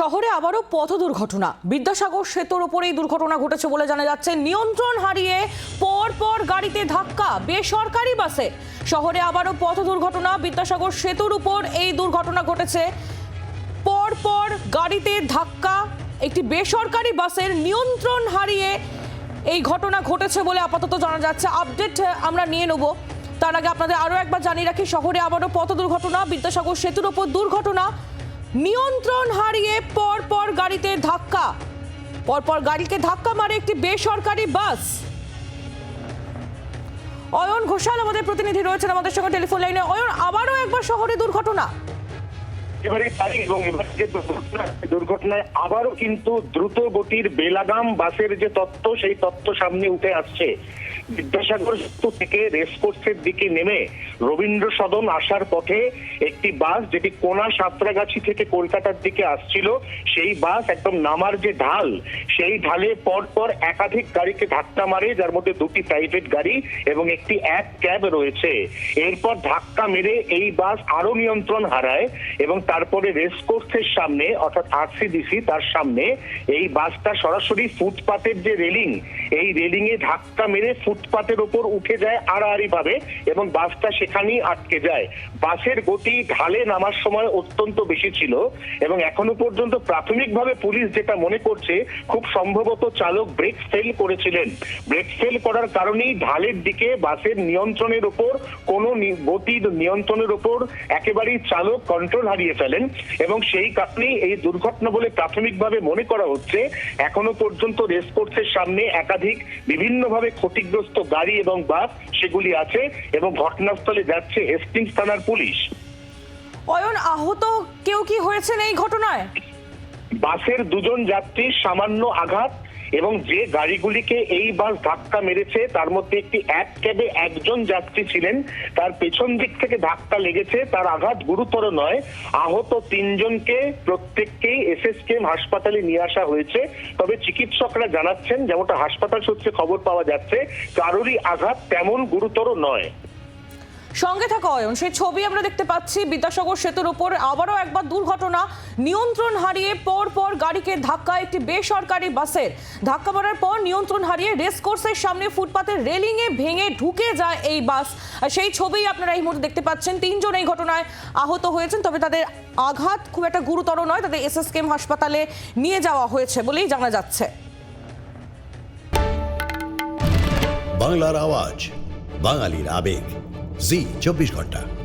শহরে আবারও পথ দুর্ঘটনা। বিদ্যাসাগর সেতুর ওপরে এই দুর্ঘটনা ঘটেছে বলে জানা যাচ্ছে। নিয়ন্ত্রণ হারিয়ে পর পর গাড়িতে ধাক্কা, বেসরকারি বাসে। শহরে আবারও পথ দুর্ঘটনা, বিদ্যাসাগর সেতুর উপর এই দুর্ঘটনা ঘটেছে। পর পর গাড়িতে ধাক্কা, একটি বেসরকারি বাসের নিয়ন্ত্রণ হারিয়ে এই ঘটনা ঘটেছে বলে আপাতত জানা যাচ্ছে। আপডেট আমরা নিয়ে নেব। তার আগে আপনাদের আরও একবার জানিয়ে রাখি, শহরে আবারও পথ দুর্ঘটনা, বিদ্যাসাগর সেতুর ওপর দুর্ঘটনা। নিয়ন্ত্রণ হারিয়ে পরপর পর গাড়িতে ধাক্কা। পরপর গাড়িকে ধাক্কা মারে একটি বেসরকারি বাস। অয়ন ঘোষাল, আমাদের প্রতিনিধি রয়েছেন আমাদের সঙ্গে টেলিফোন লাইনে। অয়ন, আবারও একবার শহরে দুর্ঘটনা। এবারে তাই এবং এবার যে দুর্ঘটনায় আবারও কিন্তু দ্রুত গতির বেলাগাম বাসের যে তত্ত্ব, সেই তত্ত্ব সামনে উঠে আসছে। বিদ্যাসাগর থেকে রেসকোর্সের দিকে নেমে রবীন্দ্র সদন আসার পথে একটি বাস, যেটি কোনা সাঁতরাগাছি থেকে কলকাতার দিকে আসছিল, সেই বাস একদম নামার যে ঢাল, সেই ঢালে পর পর একাধিক গাড়িকে ধাক্কা মারে, যার মধ্যে দুটি প্রাইভেট গাড়ি এবং একটি এক ক্যাব রয়েছে। এরপর ধাক্কা মেরে এই বাস আরও নিয়ন্ত্রণ হারায় এবং তারপরে রেসকোর্সের সামনে অর্থাৎ আরসিডিসি তার সামনে এই বাসটা সরাসরি ফুটপাতের যে রেলিং এই রেলিং এ ধাক্কা মেরে ফুটপাতের ওপর উঠে যায় আড়াআড়ি ভাবে এবং বাসটা সেখানেই আটকে যায়। বাসের গতি ঢালে নামার সময় অত্যন্ত বেশি ছিল এবং এখনও পর্যন্ত প্রাথমিকভাবে পুলিশ যেটা মনে করছে, খুব সম্ভবত চালক ব্রেক ফেল করেছিলেন। ব্রেক ফেল করার কারণেই ঢালের দিকে বাসের নিয়ন্ত্রণের ওপর, কোনো গতির নিয়ন্ত্রণের ওপর একেবারেই চালক কন্ট্রোল হারিয়ে ফেলেন এবং সেই কারণেই এই দুর্ঘটনা বলে প্রাথমিকভাবে মনে করা হচ্ছে, এখনও পর্যন্ত রেসকোর্সের সামনে একাধিক বিভিন্নভাবে ক্ষতিগ্রস্ত গাড়ি এবং বাস সেগুলি আছে এবং ঘটনাস্থলে যাচ্ছে হেস্টিংস থানার পুলিশ। অয়ন আহত কেউ কি হয়েছে এই ঘটনায়? বাসের দুজন যাত্রীর সামান্য আঘাত এবং যে গাড়িগুলিকে এই বাস ধাক্কা মেরেছে, তার মধ্যে একটি এক ক্যাবে একজন যাত্রী ছিলেন। তার পেছন দিক থেকে ধাক্কা লেগেছে, তার আঘাত গুরুতর নয়। আহত তিনজনকে প্রত্যেককেই এসএসকেএম হাসপাতালে নিয়ে আসা হয়েছে। তবে চিকিৎসকরা জানাচ্ছেন, যেমনটা হাসপাতাল সূত্রে খবর পাওয়া যাচ্ছে, কারোরই আঘাত তেমন গুরুতর নয়। সঙ্গে থাকা অয়ন। সেই ছবি আমরা দেখতে পাচ্ছি বিদ্যাসাগর সেতুর উপর। আবারও একবার দুর্ঘটনা, নিয়ন্ত্রণ হারিয়ে পর পর গাড়িকে ধাক্কা একটি বেসরকারি বাসের। ধাক্কা মারার পর নিয়ন্ত্রণ হারিয়ে রেসকোর্সের সামনে ফুটপাতের রেলিংয়ে ভেঙে ঢুকে যায় এই বাস। আর সেই ছবি আপনারা এই মুহূর্তে দেখতে পাচ্ছেন। তিনজন এই ঘটনায় আহত হয়েছেন, তবে তাদের আঘাত খুব একটা গুরুতর নয়। তাদের এসএসকেএম হাসপাতালে নিয়ে যাওয়া হয়েছে বলেই জানা যাচ্ছে। বাংলার আওয়াজ, বাঙালির আবেগ। জি চব্বিশ ঘণ্টা।